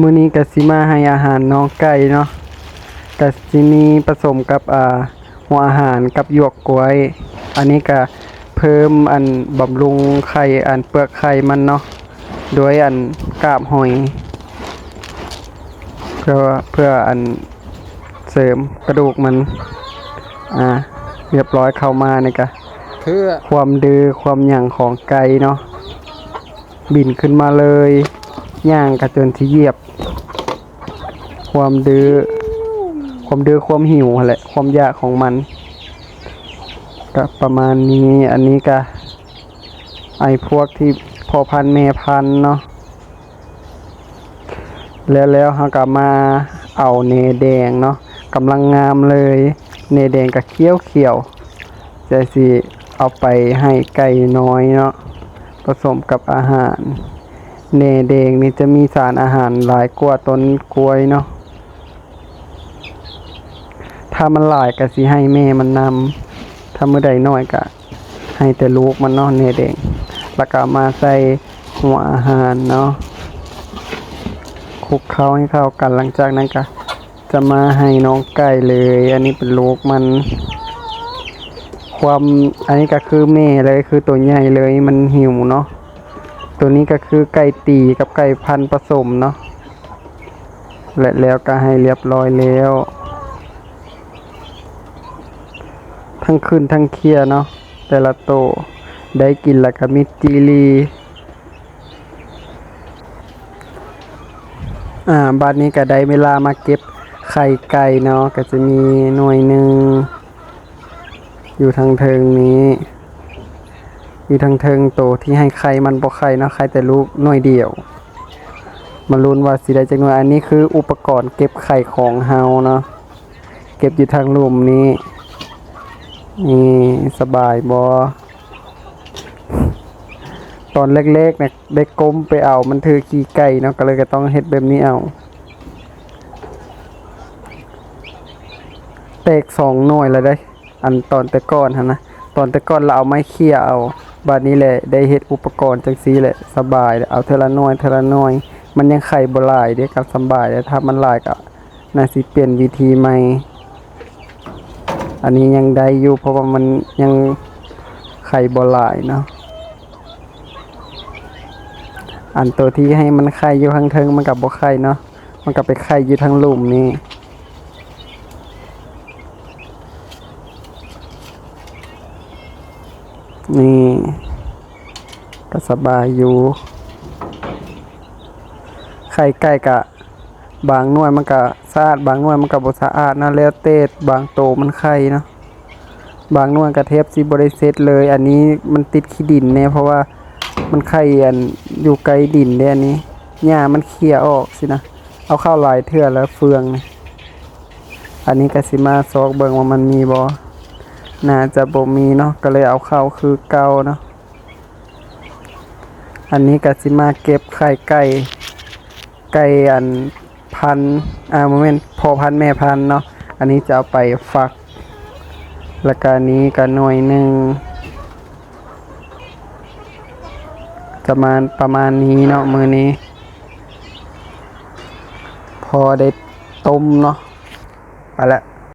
มื้อนี้ก็สิมาให้อาหารน้องไก่เนาะก็สิมีผสมกับอ่าหัวอาหารกับหยวกกล้วย อันนี้ก็เพิ่มอันบำรุงไข่อันเปลือกไข่มันเนาะโดยอันกาบหอย เพื่อเพื่ออันเสริมกระดูกมัน อ่า เรียบร้อยเข้ามานี่ก็เพื่อความดื้อความหยั่งของไก่เนาะบินขึ้นมาเลย ย่างกระจนที่เหยียบ ความดื้อความดื้อความหิวแหละความยากของมันก็ประมาณนี้อันนี้ก็ไอพวกที่พอพันแม่พันเนาะแล้วแล้วเฮาก็มาเอาเนแดงเนาะกำลังงามเลย เนแดงก็เขียวเขียวจะสิเอาไปให้ไก่น้อยเนาะผสมกับอาหาร เนแดงนี่จะมีสารอาหารหลายกว่าต้นกล้วยเนาะ ถ้ามันหลายก็สิให้แม่มันนำถ้าเมื้อใดน้อยก็ให้แต่ลูกมันเนาะเนแดง แล้วก็มาใส่หัวอาหารเนาะคลุกเคล้าให้เข้ากันหลังจากนั้นก็จะมาให้น้องไก่เลย อันนี้เป็นลูกมัน ความอันนี้ก็คือแม่เลยคือตัวใหญ่เลยมันหิวเนาะ ตัวนี้ก็คือไก่ตีกับไก่พันผสมเนาะและแล้วก็ให้เรียบร้อยแล้ว ทั้งคืนทั้งเคลียเนาะแต่ละโตได้กินแล้วก็มีจีรีอ่าบัดนี้ก็ได้เวลามาเก็บไข่ไก่เนาะก็จะมีหน่วยหนึ่งอยู่ทางเทิงนี้ อยู่ทางเทิงโตที่ให้ไข่มันบ่ไข่เนาะไข่แต่ลูกหน่วยเดียว มาลุ้นว่าสิได้จักหน่วยอันนี้คืออุปกรณ์เก็บไข่ของเฮาเนาะเก็บอยู่ทางลุมนี้นี่สบายบ่ตอนเล็กๆเนี่ยได้ก้มไปเอามันถือขี้ไก่เนาะก็เลยก็ต้องเฮ็ดแบบนี้เอาแตกสองหน่วยแล้วได้ อันตอนแต่ก่อนฮะนะ ตอนแต่ก่อนเราเอาไม้เขี่ยเอา บัดนี้แหละได้เฮ็ดอุปกรณ์จังซี่แหละสบายเอาเทละน้อยเทละน้อย มันยังไข่บ่หลายเด้กับสบายแต่ถ้ามันหลายก็น่าสิเปลี่ยนวิธีใหม่อันนี้ยังได้อยู่เพราะว่ามันยังไข่บ่หลายเนาะอันตัวที่ให้มันไข่อยู่ข้างเทิงมันกับบ่ไข่เนาะมันก็ไปไข่อยู่ทางลุ่มนี่ นี่ ก็สบายอยู่ ไข่ไก่กะ บางหน่วยมันก็สะอาด บางหน่วยมันก็บ่สะอาดนะแล้วเตดบางโตมันไข่เนาะบางหน่วยก็เทปสิบ่ได้เซตเลย อันนี้มันติดขี้ดินแน่เพราะว่ามันไข่อันอยู่ไกลดินเด้อันนี้หญ้ามันเคลียออกสินะ เอาเข้าลายเทื่อแล้วเฟือง อันนี้ก็สิมาซอกเบิงว่ามันมีบ่ น่าจะบ่มีเนาะก็เลยเอาเข้าคือเก่าเนาะอันนี้ก็สิมาเก็บไข่ไก่ไก่อันพันอ่าโมเมนต์พอพันแม่พันเนาะอันนี้จะเอาไปฟักแล้วก็อันนี้ก็หน่วยหนึ่งจะมาณประมาณนี้เนาะมือนี้ พอได้ต้มเนาะไปละ